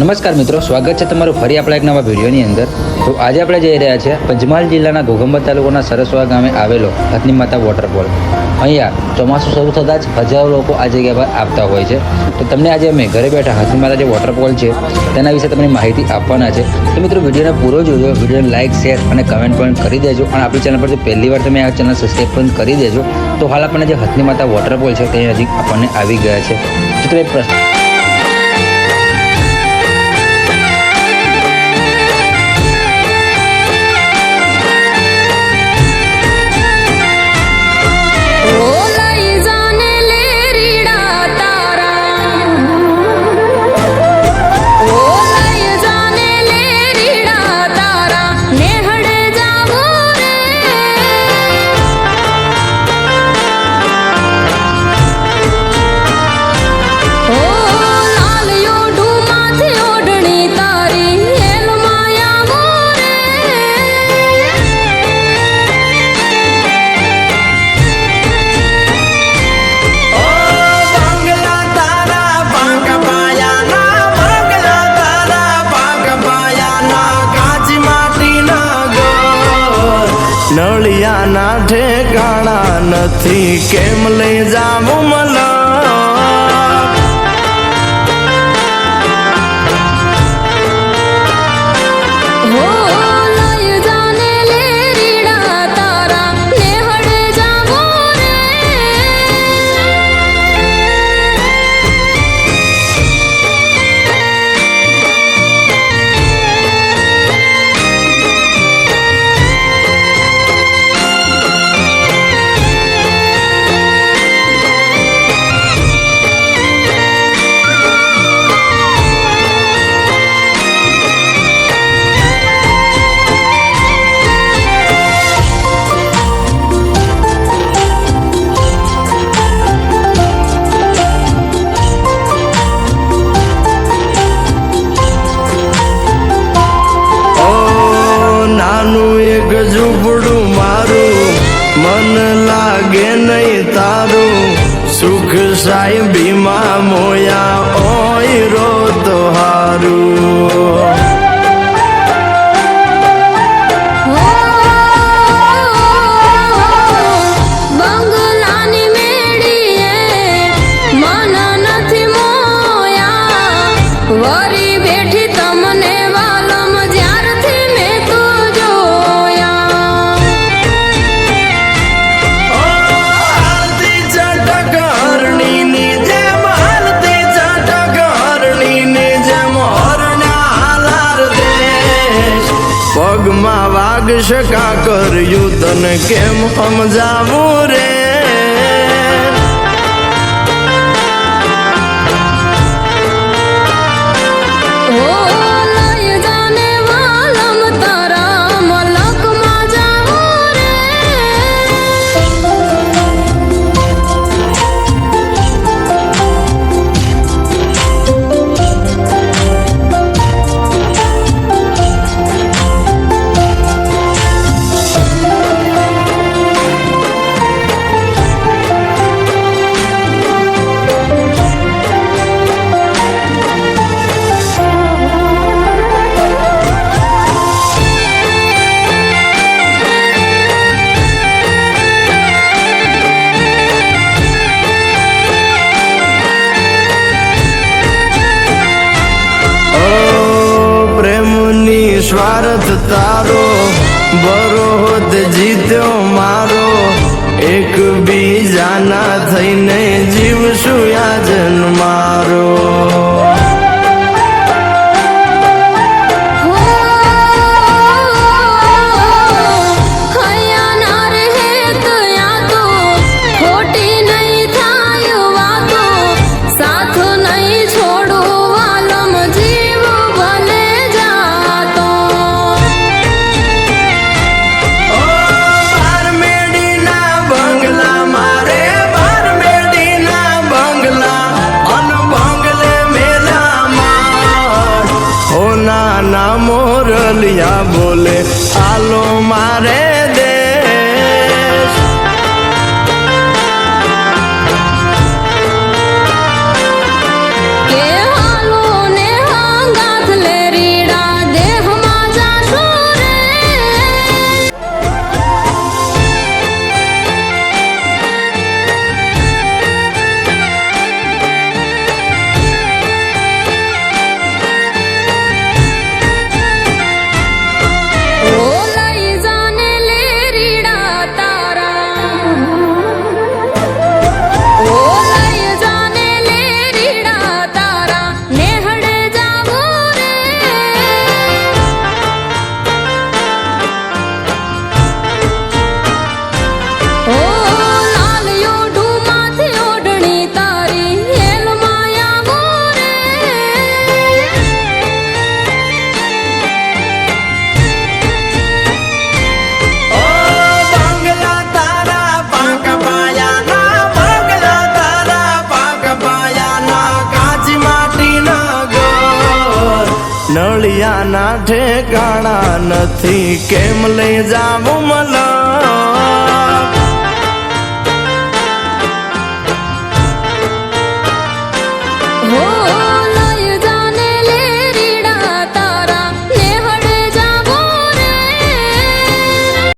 નમસ્કાર મિત્રો, સ્વાગત છે તમારું ફરી આપણા એક નવા વિડીયોની અંદર. તો આજે આપણે જઈ રહ્યા છીએ પંચમહાલ જિલ્લાના ઘોઘંબા તાલુકાના સરસવા ગામે આવેલો હથની માતા વોટરફોલ અહીંયા ચોમાસું શરૂ થતાં જ હજારો લોકો આ જગ્યા પર આવતા હોય છે. તો તમને આજે અમે ઘરે બેઠા હથની માતા જે વોટરફોલ છે, તેના વિશે તમને માહિતી આપવાના છે. તો મિત્રો, વિડીયોને પૂરો જોજો, વિડીયોને લાઇક શેર અને કમેન્ટ પણ કરી દેજો અને આપણી ચેનલ પર જો પહેલી વાર તમે આ ચેનલ સબસ્ક્રાઈબ પણ કરી દેજો. તો હાલ આપણને જે હથની માતા વોટરફોલ છે તે નજીક આપણને આવી ગયા છે. મિત્રો, એક પ્રશ્ન નથી. કેમ લઈ જાવું મલા? લાગે નહીં તારું. સુખ સાહેબીમાં મોયા ઓય રો તો હારું. પગમાં વાગશ કાકર તને કેમ સમજાવું રે? સ્વાર્થ તારો બરોહદ જીત્યો મારો. એક બીજાના થઈને જીવશું યાજન મારો નાના મોરલિયા બોલે આલો મારે ભોળિયાના ઠેકાણા નથી. કેમ લઈ જાવું મલા?